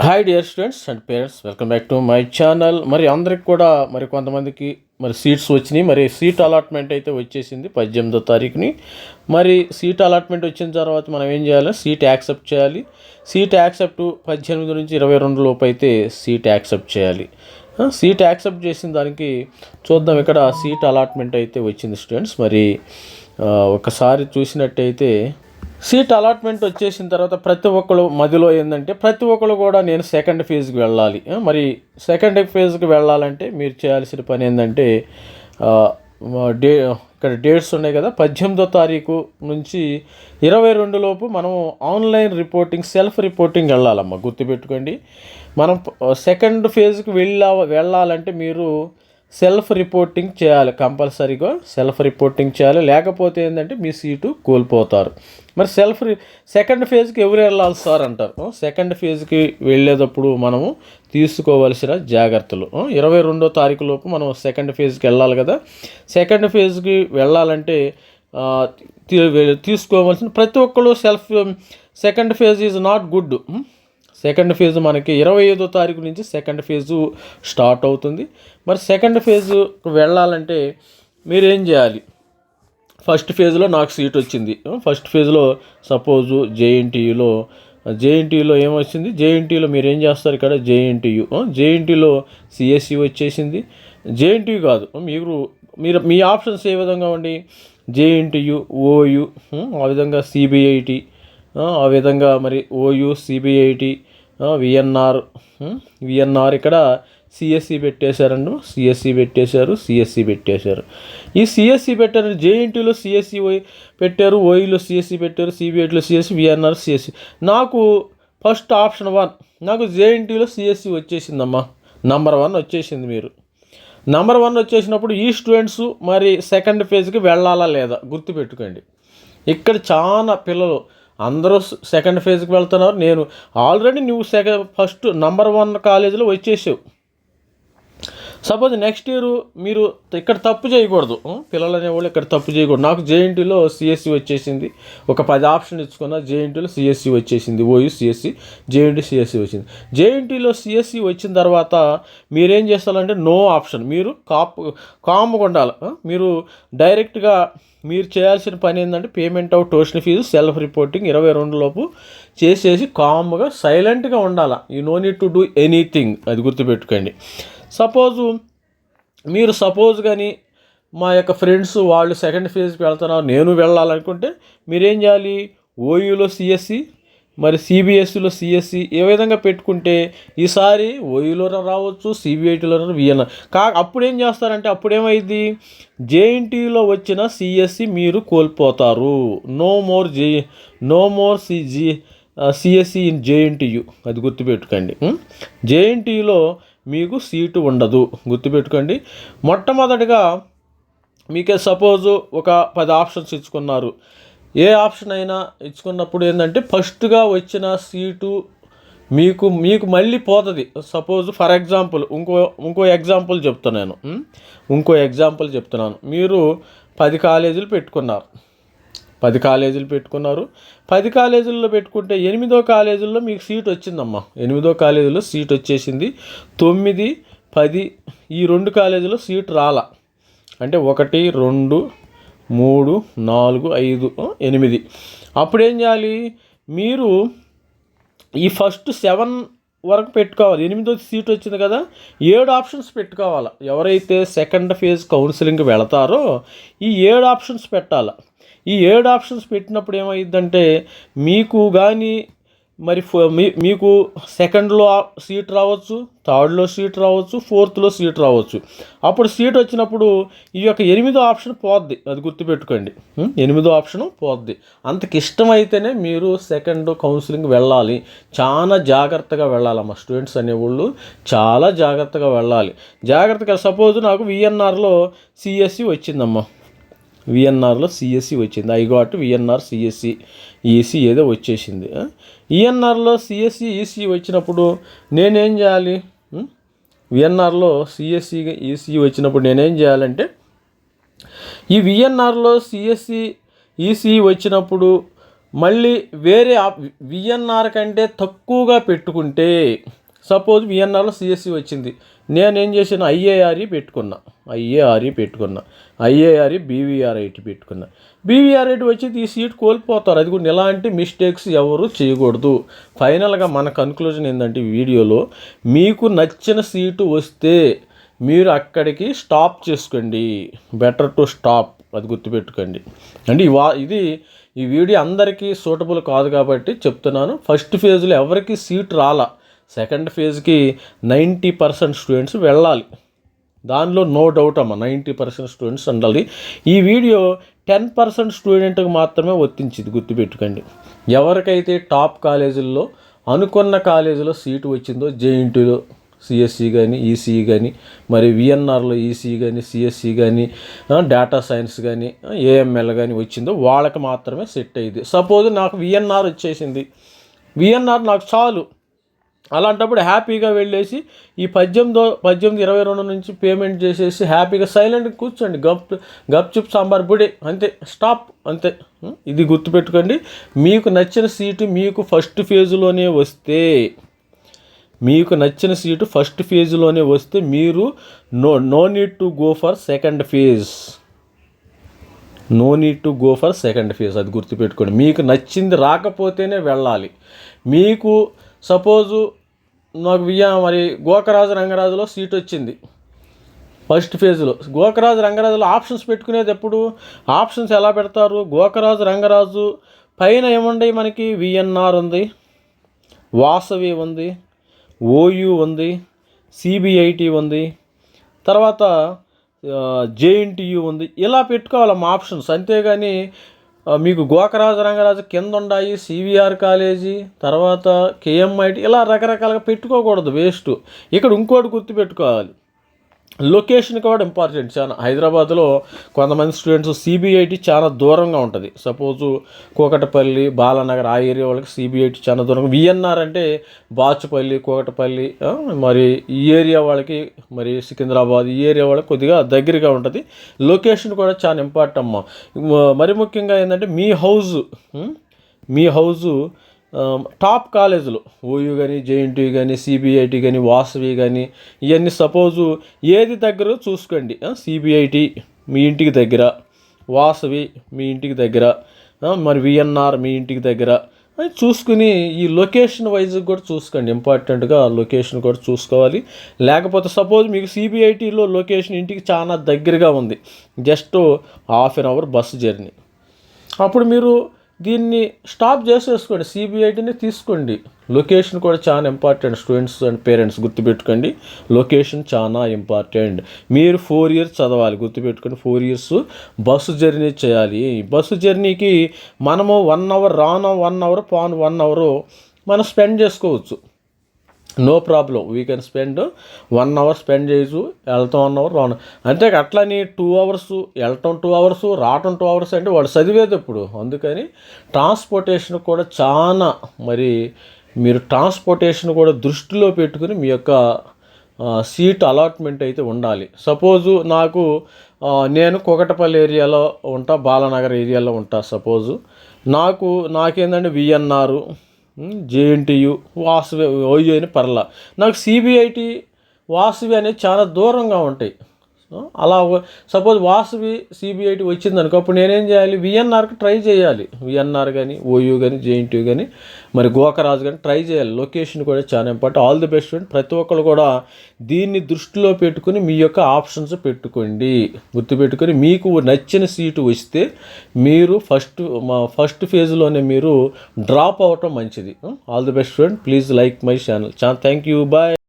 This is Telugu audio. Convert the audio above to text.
Hi dear students and parents welcome back to my channel మరి అందరికి కూడా మరి కొంతమందికి మరి సీట్స్ వచ్చినాయి. మరి సీట్ అలాట్మెంట్ అయితే వచ్చేసింది పద్దెనిమిదో తారీఖుని. మరి సీట్ అలాట్మెంట్ వచ్చిన తర్వాత మనం ఏం చేయాలి? సీట్ యాక్సెప్ట్ చేయాలి. సీట్ యాక్సెప్ట్ పద్దెనిమిది నుంచి ఇరవై రెండు లోపు అయితే సీట్ యాక్సెప్ట్ చేయాలి. సీట్ యాక్సెప్ట్ చేసిన దానికి చూద్దాం ఇక్కడ సీట్ అలాట్మెంట్ అయితే వచ్చింది స్టూడెంట్స్ మరి ఒకసారి చూసినట్టయితే సీట్ అలాట్మెంట్ వచ్చేసిన తర్వాత ప్రతి ఒక్కరు మధ్యలో ఏంటంటే ప్రతి ఒక్కరు కూడా నేను సెకండ్ ఫేజ్కి వెళ్ళాలి. మరి సెకండ్ ఫేజ్కి వెళ్ళాలంటే మీరు చేయాల్సిన పని ఏంటంటే డే ఇక్కడ డేట్స్ ఉన్నాయి కదా పద్దెనిమిదో తారీఖు నుంచి ఇరవై రెండు లోపు మనం ఆన్లైన్ రిపోర్టింగ్ సెల్ఫ్ రిపోర్టింగ్ వెళ్ళాలమ్మా. గుర్తుపెట్టుకోండి. మనం సెకండ్ ఫేజ్కి వెళ్ళా వెళ్ళాలంటే మీరు సెల్ఫ్ రిపోర్టింగ్ చేయాలి కంపల్సరీగా సెల్ఫ్ రిపోర్టింగ్ చేయాలి. లేకపోతే ఏంటంటే మీ సీటు కోల్పోతారు. మరి సెల్ఫ్ రి- సెకండ్ ఫేజ్కి ఎవరు వెళ్ళాలి సార్ అంటారు? సెకండ్ ఫేజ్కి వెళ్ళేటప్పుడు మనము తీసుకోవలసిన జాగ్రత్తలు. ఇరవై రెండో తారీఖు లోపు మనం సెకండ్ ఫేజ్కి వెళ్ళాలి కదా. సెకండ్ ఫేజ్కి వెళ్ళాలంటే తీసుకోవాల్సిన ప్రతి ఒక్కరు self second phase is not good. Second phase మనకి ఇరవై ఐదో తారీఖు నుంచి సెకండ్ ఫేజు స్టార్ట్ అవుతుంది. మరి సెకండ్ ఫేజు వెళ్ళాలంటే మీరు ఏం చేయాలి? ఫస్ట్ ఫేజ్లో నాకు సీట్ వచ్చింది. ఫస్ట్ ఫేజ్లో సపోజు జేఎన్టీయులో జేఎన్టీయులో ఏమొచ్చింది? జేఎన్టీయులో మీరు ఏం చేస్తారు ఇక్కడ? జేఎన్టీయు. జేఎన్టీలో సిఎస్సి వచ్చేసింది. జేఎన్టీయు కాదు. మీరు మీరు మీ ఆప్షన్స్ ఏ విధంగా ఉండి? జేఎన్టీయు ఓయు ఆ విధంగా సిబిఐటి ఆ విధంగా మరి ఓయు సిబిఐటి విఎన్ఆర్ విఎన్ఆర్ ఇక్కడ సిఎస్సి పెట్టేశారండు. సిఎస్సి పెట్టేశారు సిఎస్సి పెట్టేశారు. ఈ సిఎస్సి పెట్టారు జేఎన్టీలో సిఎస్సి పెట్టారు ఓఈలో సిఎస్సి పెట్టారు సిబిఐటీలో సిఎస్సి విఎన్ఆర్ సిఎస్సి. నాకు ఫస్ట్ ఆప్షన్ వన్ నాకు జేఎన్టీలో సిఎస్సి వచ్చేసిందమ్మా. నంబర్ వన్ వచ్చేసింది మీరు. నంబర్ వన్ వచ్చేసినప్పుడు ఈ స్టూడెంట్స్ మరి సెకండ్ ఫేజ్కి వెళ్ళాలా లేదా గుర్తుపెట్టుకోండి. ఇక్కడ చాలా పిల్లలు అందరూ సెకండ్ ఫేజ్కి వెళ్తున్నారు. నేను ఆల్రెడీ నువ్వు సెకండ్ ఫస్ట్ నంబర్ వన్ కాలేజీలో వచ్చేసావు. సపోజ్ నెక్స్ట్ ఇయర్ మీరు ఇక్కడ తప్పు చేయకూడదు. పిల్లలు అనేవాళ్ళు ఇక్కడ తప్పు చేయకూడదు. నాకు జేఎన్టీలో సిఎస్సి వచ్చేసింది. ఒక పది ఆప్షన్ ఇచ్చుకున్న జేఎన్టీలో సిఎస్సి వచ్చేసింది. ఓయూ సిఎస్సి జేఎన్టీ సిఎస్సి వచ్చింది. జేఎన్టీలో సిఎస్సి వచ్చిన తర్వాత మీరేం చేస్తారంటే నో ఆప్షన్. మీరు కాప్ కామ్గా ఉండాలి మీరు డైరెక్ట్గా మీరు చేయాల్సిన పని ఏంటంటే payment out tuition fee self reporting ఇరవై రెండు లోపు చేసేసి కామ్గా సైలెంట్గా ఉండాలి. You no need to do anything. అది గుర్తుపెట్టుకోండి. సపోజు మీరు సపోజ్ కానీ మా యొక్క ఫ్రెండ్స్ వాళ్ళు సెకండ్ ఫేజ్కి వెళ్తున్నారు నేను వెళ్ళాలనుకుంటే మీరేం చేయాలి? ఓయూలో సిఎస్సి మరి సిబిఎస్సిలో సిఎస్సి ఏ విధంగా పెట్టుకుంటే ఈసారి ఓయూలో రావచ్చు సిబిఐటీలో విఎన్ఆర్. కా అప్పుడు ఏం చేస్తారంటే అప్పుడేమైంది జేఎన్టీయూలో జేఎన్టీలో వచ్చిన సిఎస్సి మీరు కోల్పోతారు. No more J no more CG CSE in JNTU అది గుర్తుపెట్టుకోండి. జేఎన్టీయూలో మీకు సీటు ఉండదు. గుర్తుపెట్టుకోండి. మొట్టమొదటిగా మీకే సపోజు ఒక పది ఆప్షన్స్ ఇచ్చుకున్నారు. ఏ ఆప్షన్ అయినా ఇచ్చుకున్నప్పుడు ఏంటంటే ఫస్ట్గా వచ్చిన సీటు మీకు మీకు మళ్ళీ పోతుంది. సపోజ్ ఫర్ ఎగ్జాంపుల్ ఇంకో ఇంకో ఎగ్జాంపుల్ చెప్తున్నాను. నేను ఇంకో ఎగ్జాంపుల్ చెప్తున్నాను. మీరు పది కాలేజీలు పెట్టుకున్నారు. పది కాలేజీలు పెట్టుకున్నారు. పది కాలేజీల్లో పెట్టుకుంటే ఎనిమిదో కాలేజీల్లో మీకు సీట్ వచ్చిందమ్మా. ఎనిమిదో కాలేజీలో సీట్ వచ్చేసింది. తొమ్మిది పది ఈ రెండు కాలేజీలో సీట్ రాలా. అంటే ఒకటి రెండు మూడు నాలుగు ఐదు ఎనిమిది. అప్పుడు ఏం చేయాలి? మీరు ఈ ఫస్ట్ సెవెన్ వరకు పెట్టుకోవాలి. ఎనిమిదో సీట్ వచ్చింది కదా ఏడు ఆప్షన్స్ పెట్టుకోవాలి. ఎవరైతే సెకండ్ ఫేజ్ కౌన్సిలింగ్కి వెళతారో ఈ ఏడు ఆప్షన్స్ పెట్టాలి. ఈ ఏడు ఆప్షన్స్ పెట్టినప్పుడు ఏమైందంటే మీకు కానీ మరి ఫో- మీ- మీకు సెకండ్లో సీట్ రావచ్చు థర్డ్లో సీట్ రావచ్చు ఫోర్త్లో సీట్ రావచ్చు. అప్పుడు సీట్ వచ్చినప్పుడు ఈ యొక్క ఎనిమిదో ఆప్షన్ పోద్ది. అది గుర్తుపెట్టుకోండి. ఎనిమిదో ఆప్షన్ పోద్ది. అంతకి ఇష్టమైతేనే మీరు సెకండ్ కౌన్సిలింగ్ వెళ్ళాలి. చాలా జాగ్రత్తగా వెళ్ళాలమ్మా. స్టూడెంట్స్ అనేవాళ్ళు చాలా జాగ్రత్తగా వెళ్ళాలి. జాగ్రత్తగా సపోజ్ నాకు విఎన్ఆర్లో సిఎస్సి వచ్చిందమ్మా. విఎన్ఆర్లో సిఎస్సి వచ్చింది. I got VNR CSE EC ఏదో వచ్చేసింది. ఈఎన్ఆర్లో సిఎస్సి ఈసీ వచ్చినప్పుడు నేనేం చేయాలి? విఎన్ఆర్లో సిఎస్సి ఈసీ వచ్చినప్పుడు నేనేం చేయాలంటే ఈ విఎన్ఆర్లో సిఎస్సి ఈసీ వచ్చినప్పుడు మళ్ళీ వేరే విఎన్ఆర్ కంటే తక్కువగా పెట్టుకుంటే సపోజ్ విఎన్ఆర్లో సిఎస్సి వచ్చింది. నేను ఏం చేశాను ఐఏఆర్ఈ పెట్టుకున్నా. ఐఏఆర్ఈ పెట్టుకున్నా. ఐఏఆర్ఈ బీవీఆర్ఐటి పెట్టుకున్నా. బీవీఆర్ఐటి వచ్చి ఈ సీట్ కోల్పోతారు. అది కూడా ఎలాంటి మిస్టేక్స్ ఎవరు చేయకూడదు. ఫైనల్గా మన కన్క్లూజన్ ఏంటంటే వీడియోలో మీకు నచ్చిన సీటు వస్తే మీరు అక్కడికి స్టాప్ చేసుకోండి. బెటర్ టు స్టాప్ అది గుర్తుపెట్టుకోండి. అంటే ఇవా వా ఇది ఈ వీడియో అందరికీ సూటబుల్ కాదు కాబట్టి చెప్తున్నాను. ఫస్ట్ ఫేజ్లో ఎవరికి సీట్ రాలా? సెకండ్ ఫేజ్కి నైంటీ పర్సెంట్ స్టూడెంట్స్ వెళ్ళాలి. దానిలో నో డౌట్ అమ్మ నైంటీ పర్సెంట్ స్టూడెంట్స్ ఉండాలి. ఈ వీడియో టెన్ పర్సెంట్ స్టూడెంట్కి మాత్రమే వర్తించింది గుర్తుపెట్టుకోండి. ఎవరికైతే టాప్ కాలేజీల్లో అనుకున్న కాలేజీలో సీటు వచ్చిందో జేఎన్టీలో సిఎస్సి కానీ ఈసీ కానీ మరి విఎన్ఆర్లో ఈసీ కానీ సిఎస్సి కానీ డేటా సైన్స్ కానీ ఏఎంఎల్ కానీ వచ్చిందో వాళ్ళకి మాత్రమే సెట్ అయ్యింది. సపోజ్ నాకు విఎన్ఆర్ వచ్చేసింది. విఎన్ఆర్ నాకు చాలు. అలాంటప్పుడు హ్యాపీగా వెళ్ళేసి ఈ పద్దెనిమిదో పద్దెనిమిది ఇరవై రెండు నుంచి పేమెంట్ చేసేసి హ్యాపీగా సైలెంట్ కూర్చోండి. గప్ గప్చుప్ సాంబార్ బుడి అంతే. స్టాప్ అంతే. ఇది గుర్తుపెట్టుకోండి. మీకు నచ్చిన సీటు మీకు ఫస్ట్ ఫేజ్లోనే వస్తే మీకు నచ్చిన సీటు ఫస్ట్ ఫేజ్లోనే వస్తే మీరు no no need to go for second phase. No need to go for second phase అది గుర్తుపెట్టుకోండి. మీకు నచ్చింది రాకపోతేనే వెళ్ళాలి. మీకు సపోజు నాకు వియ్యా మరి గోకరాజు రంగరాజులో సీట్ వచ్చింది. ఫస్ట్ ఫేజ్లో. గోకరాజు రంగరాజులో ఆప్షన్స్ పెట్టుకునేది ఎప్పుడు? ఆప్షన్స్ ఎలా పెడతారు? గోకరాజు రంగరాజు పైన ఏముండే మనకి? విఎన్ఆర్ ఉంది. వాసవి ఉంది. ఓయూ ఉంది. సిబిఐటి ఉంది. తర్వాత జేఎన్టీయు ఉంది. ఇలా పెట్టుకోవాలి ఆప్షన్స్. అంతేగాని మీకు గోకరాజు రంగరాజు కింద ఉండాయి సివిఆర్ కాలేజీ తర్వాత కేఎంఐటి ఇలా రకరకాలుగా పెట్టుకోకూడదు వేస్ట్. ఇక్కడ ఇంకోటి గుర్తుపెట్టుకోవాలి. లొకేషన్ కూడా ఇంపార్టెంట్. చాలా హైదరాబాద్లో కొంతమంది స్టూడెంట్స్ సిబిఐటి చాలా దూరంగా ఉంటుంది. సపోజు కోకటపల్లి బాలానగర్ ఆ ఏరియా వాళ్ళకి సిబిఐటి చాలా దూరం విఎన్ఆర్ అంటే బాచుపల్లి కోకటపల్లి మరి ఈ ఏరియా వాళ్ళకి మరి సికింద్రాబాద్ ఈ ఏరియా వాళ్ళకి కొద్దిగా దగ్గరగా ఉంటుంది. లొకేషన్ కూడా చాలా ఇంపార్టెంట్ అమ్మ మరి ముఖ్యంగా ఏంటంటే మీ హౌజు మీ హౌజు టాప్ కాలేజీలు ఓయూ కానీ జేఎన్టీ కానీ సిబిఐటి కానీ వాసవి కానీ ఇవన్నీ సపోజు ఏది దగ్గర చూసుకోండి. సిబిఐటి మీ ఇంటికి దగ్గర వాసవి మీ ఇంటికి దగ్గర మరి విఎన్ఆర్ మీ ఇంటికి దగ్గర అని చూసుకుని ఈ లొకేషన్ వైజ్ కూడా చూసుకోండి. ఇంపార్టెంట్గా లొకేషన్ కూడా చూసుకోవాలి. లేకపోతే సపోజ్ మీకు సిబిఐటీలో లొకేషన్ ఇంటికి చాలా దగ్గరగా ఉంది. Just half an hour bus journey. అప్పుడు మీరు దీన్ని స్టాప్ చేసేసుకోండి. సిబిఐటిని తీసుకోండి. లొకేషన్ కూడా చాలా ఇంపార్టెంట్. స్టూడెంట్స్ అండ్ పేరెంట్స్ గుర్తుపెట్టుకోండి. లొకేషన్ చాలా ఇంపార్టెంట్. మీరు ఫోర్ ఇయర్స్ చదవాలి. గుర్తుపెట్టుకోండి. ఫోర్ ఇయర్స్ బస్సు జర్నీ చేయాలి. బస్సు జర్నీకి మనము వన్ అవర్ రాన్ వన్ అవర్ పాన్ వన్ అవర్ మనం స్పెండ్ చేసుకోవచ్చు. No problem we can spend one hour spend చేయొచ్చు వెళ్తాం వన్ అవర్ రాను. అంటే అట్లని టూ అవర్స్ వెళ్ళటం టూ అవర్స్ రావటం టూ అవర్స్ అంటే వాడు చదివేది ఇప్పుడు అందుకని ట్రాన్స్పోర్టేషన్ కూడా చాలా మరి మీరు ట్రాన్స్పోర్టేషన్ కూడా దృష్టిలో పెట్టుకుని మీ యొక్క సీట్ అలాట్మెంట్ అయితే ఉండాలి. సపోజు నాకు నేను కొకటపల్లి ఏరియాలో ఉంటా బాలనగర్ ఏరియాలో ఉంటా సపోజు నాకు నాకేందంటే V N R J N T U Vasavi O U అని పర్లా. నాకు సిబిఐటి వాసవి అనేది చాలా దూరంగా ఉంటాయి. అలా సపోజ్ వాసవి సిబిఐటి వచ్చింది అనుకో అప్పుడు నేనేం చేయాలి? విఎన్ఆర్కి ట్రై చేయాలి. విఎన్ఆర్ కానీ ఓయూ కానీ జేఎన్టీయూ కానీ మరి గోకరాజు కానీ ట్రై చేయాలి. లొకేషన్ కూడా చాలా important all the best friend ప్రతి ఒక్కరు కూడా దీన్ని దృష్టిలో పెట్టుకుని మీ యొక్క ఆప్షన్స్ పెట్టుకోండి. గుర్తుపెట్టుకొని మీకు నచ్చిన సీటు వస్తే మీరు ఫస్ట్ మా ఫస్ట్ ఫేజ్లోనే మీరు డ్రాప్ అవ్వటం మంచిది. All the best friend please like my channel చాలా థ్యాంక్ యూ బాయ్